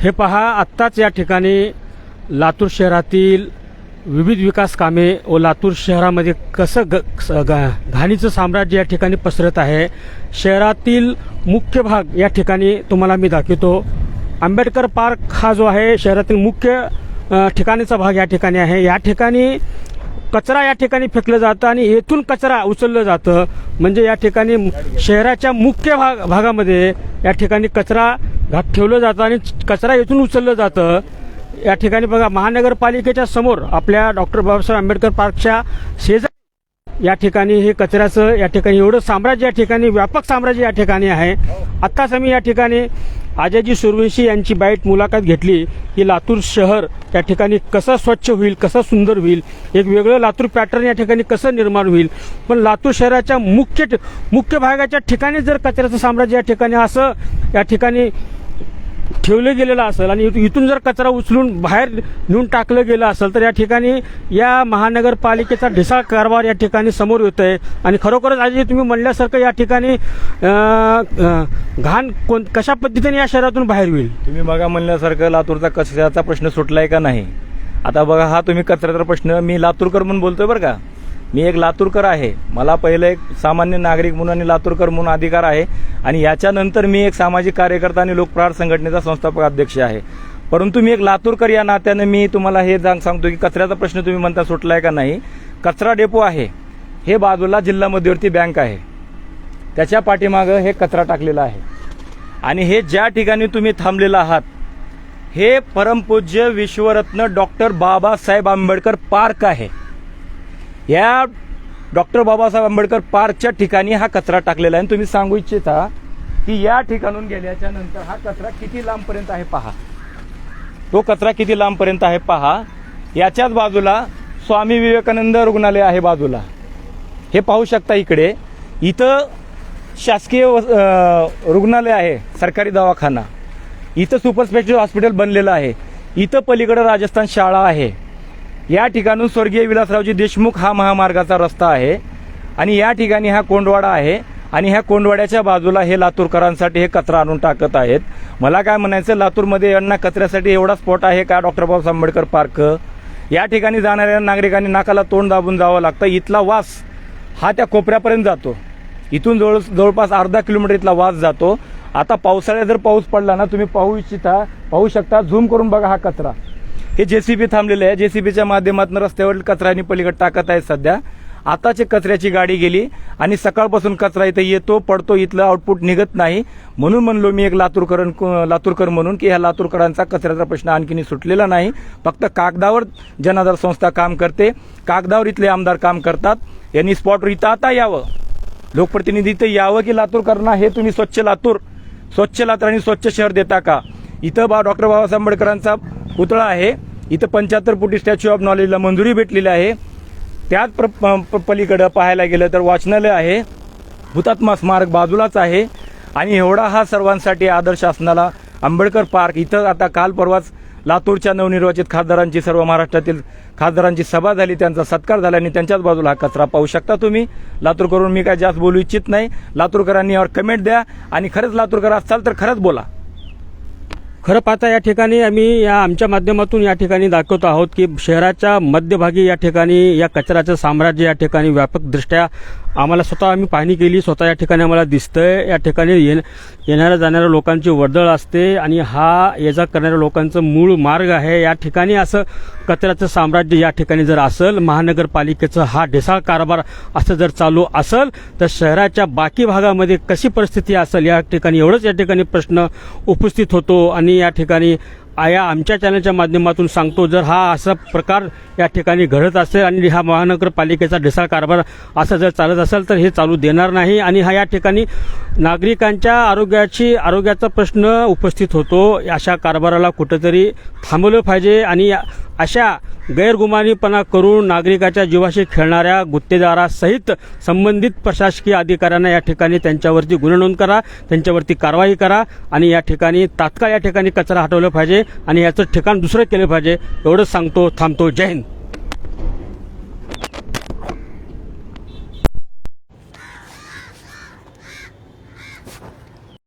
हे पहा आत्ताच या ठिकाणी लातूर शहरातील विविध विकास कामे व लातूर शहरामध्ये कसं ग स- घाणीचं साम्राज्य या ठिकाणी पसरत आहे. शहरातील मुख्य भाग या ठिकाणी तुम्हाला मी दाखवतो. आंबेडकर पार्क हा जो आहे शहरातील मुख्य ठिकाणीचा भाग या ठिकाणी आहे. या ठिकाणी कचरा या ठिकाणी फेकलं जातं आणि येथून कचरा उचललं जातं. म्हणजे या ठिकाणी शहराच्या मुख्य भाग भागामध्ये या ठिकाणी कचरा घाट ठेवलं जातं आणि कचरा येथून उचललं जातं. या ठिकाणी बघा महानगरपालिकेच्या समोर आपल्या डॉक्टर बाबासाहेब आंबेडकर पार्कच्या शेजा या ठिकाणी हे कचऱ्याचं या ठिकाणी एवढं साम्राज्य या ठिकाणी व्यापक साम्राज्य या ठिकाणी आहे. आत्ताच आम्ही या ठिकाणी अजयजी सुरवंशी यांची बाईट मुलाखत घेतली की लातूर शहर या ठिकाणी कसं स्वच्छ होईल कसं सुंदर होईल एक वेगळं लातूर पॅटर्न या ठिकाणी कसं निर्माण होईल. पण लातूर शहराच्या मुख्य मुख्य भागाच्या ठिकाणी जर कचऱ्याचं साम्राज्य या ठिकाणी असं या ठिकाणी ठेवलं गेलेलं असेल आणि इथून जर कचरा उचलून बाहेर नेऊन टाकलं गेलं असेल तर या ठिकाणी या महानगरपालिकेचा ढिसाळ कारभार या ठिकाणी समोर येत आहे आणि खरोखरच आज तुम्ही म्हणल्यासारखं या ठिकाणी घाण कोण कशा पद्धतीने या शहरातून बाहेर होईल? तुम्ही बघा म्हणल्यासारखं लातूरचा कचऱ्याचा प्रश्न सुटलाय का नाही? आता बघा हा तुम्ही कचऱ्याचा प्रश्न मी लातूरकर म्हणून बोलतोय बरं का. मी एक लातूरकर आहे. मला पहिलं एक सामान्य नागरिक म्हणून आणि लातूरकर म्हणून अधिकार आहे. आणि याच्यानंतर मी एक सामाजिक कार्यकर्ता आणि लोकप्रहार संघटनेचा संस्थापक अध्यक्ष आहे. परंतु मी एक लातूरकर या नात्यानं मी तुम्हाला हे जाग सांगतो की कचऱ्याचा प्रश्न तुम्ही म्हणता सुटलाय का नाही? कचरा डेपो आहे. हे बाजूला जिल्हा मध्यवर्ती बँक आहे. त्याच्या पाठीमागं हे कचरा टाकलेला आहे. आणि हे ज्या ठिकाणी तुम्ही थांबलेला आहात हे परमपूज्य विश्वरत्न डॉक्टर बाबासाहेब आंबेडकर पार्क आहे. या डॉक्टर बाबासाहेब आंबेडकर पार्कच्या ठिकाणी हा कचरा टाकलेला आहे. आणि तुम्ही सांगू इच्छिता की या ठिकाणून गेल्याच्यानंतर हा कचरा किती लांबपर्यंत आहे पहा. तो कचरा किती लांबपर्यंत आहे पहा. याच्याच बाजूला स्वामी विवेकानंद रुग्णालय आहे बाजूला. हे पाहू शकता इकडे. इथं शासकीय रुग्णालय आहे सरकारी दवाखाना. इथं सुपर स्पेशालिटी हॉस्पिटल बनलेलं आहे. इथं पलीकडं राजस्थान शाळा आहे. या ठिकाणून स्वर्गीय विलासरावजी देशमुख हा महामार्गाचा रस्ता आहे. आणि या ठिकाणी हा कोंडवाडा आहे. आणि ह्या कोंडवाड्याच्या बाजूला हे लातूरकरांसाठी हे कचरा आणून टाकत आहेत. मला काय म्हणायचं लातूरमध्ये यांना कचऱ्यासाठी एवढा स्पॉट आहे का डॉक्टर बाबासाहेब आंबेडकर पार्क? या ठिकाणी जाणाऱ्या नागरिकांनी नाकाला तोंड दाबून जावं लागतं. इथला वास हा त्या कोपऱ्यापर्यंत जातो. इथून जवळ जवळपास अर्धा किलोमीटर इथला वास जातो. आता पावसाळ्यात जर पाऊस पडला ना तुम्ही पाहू इच्छिता पाहू शकता झूम करून बघा हा कचरा. हे जेसीबी थांबलेले आहे. जेसीबीच्या माध्यमातून रस्त्यावरील कचरा आणि पलीकडे टाकत आहे सध्या. आताची कचऱ्याची गाडी गेली आणि सकाळपासून कचरा इथे येतो पडतो इथलं आउटपुट निघत नाही. म्हणून म्हणलो मी एक लातूरकर लातूरकर म्हणून की ह्या लातूरकरांचा कचऱ्याचा प्रश्न आणखीन सुटलेला नाही. फक्त कागदावर जनाधार संस्था काम करते. कागदावर इथले आमदार काम करतात. यांनी स्पॉटवर इथं आता यावं. लोकप्रतिनिधी इथं यावं की लातूर हे तुम्ही स्वच्छ लातूर स्वच्छ लातूर आणि स्वच्छ शहर देता का? इथं बा डॉक्टर बाबासाहेब आंबेडकरांचा पुतळा आहे. इथं पंच्याहत्तर फुटी स्टॅच्यू ऑफ नॉलेजला मंजुरी भेटलेली आहे. त्याच प्र प- पलीकडं पाहायला गेलं तर वाचनालय आहे. हुतात्मा स्मारक बाजूलाच आहे. आणि एवढा हा सर्वांसाठी आदर्श असणारा आंबेडकर पार्क इथं आता काल परवाच लातूरच्या नवनिर्वाचित खासदारांची सर्व महाराष्ट्रातील खासदारांची सभा झाली त्यांचा सत्कार झाला आणि त्यांच्याच बाजूला हा कचरा पाहू शकता तुम्ही. लातूरकरून मी काय जास्त बोलू इच्छित नाही. लातूरकरांनी यावर कमेंट द्या आणि खरंच लातूरकर असाल तर खरंच बोला. खरं पाहता या ठिकाणी आम्ही या आमच्या माध्यमातून या ठिकाणी दाखवत आहोत की शहराच्या मध्यभागी या ठिकाणी या कचऱ्याचं साम्राज्य या ठिकाणी व्यापकदृष्ट्या आम्हाला स्वतः आम्ही पाहणी केली. स्वतः या ठिकाणी आम्हाला दिसतंय. या ठिकाणी येण येणाऱ्या जाणाऱ्या लोकांची वर्दळ असते आणि हा ये जा करणाऱ्या लोकांचं मूळ मार्ग आहे. या ठिकाणी असं कचऱ्याचं साम्राज्य या ठिकाणी जर असेल महानगरपालिकेचं हा ढेसाळ कारभार असं जर चालू असेल तर शहराच्या बाकी भागामध्ये कशी परिस्थिती असेल या ठिकाणी एवढंच या ठिकाणी प्रश्न उपस्थित होतो. आणि या ठिकाणी आया या आमच्या चॅनलच्या माध्यमातून सांगतो जर हा असा प्रकार या ठिकाणी घडत असेल आणि हा महानगरपालिकेचा ढिसाळ कारभार असा जर चालत असेल तर हे चालू देणार नाही आणि हा या ठिकाणी नागरिकांच्या आरोग्याची आरोग्याचा प्रश्न उपस्थित होतो. अशा कारभाराला कुठंतरी थांबवलं पाहिजे आणि या- अशा गैरगुमानीपणा करून नागरिकाच्या जीवाशी खेळणाऱ्या गुत्तेदारासहित संबंधित प्रशासकीय अधिकाऱ्यांना या ठिकाणी त्यांच्यावरती गुन्हे नोंद करा त्यांच्यावरती कारवाई करा आणि या ठिकाणी तात्काळ या ठिकाणी कचरा हटवलं पाहिजे आणि याचं ठिकाण दुसरं केलं पाहिजे. एवढंच सांगतो थांबतो. जय हिंद.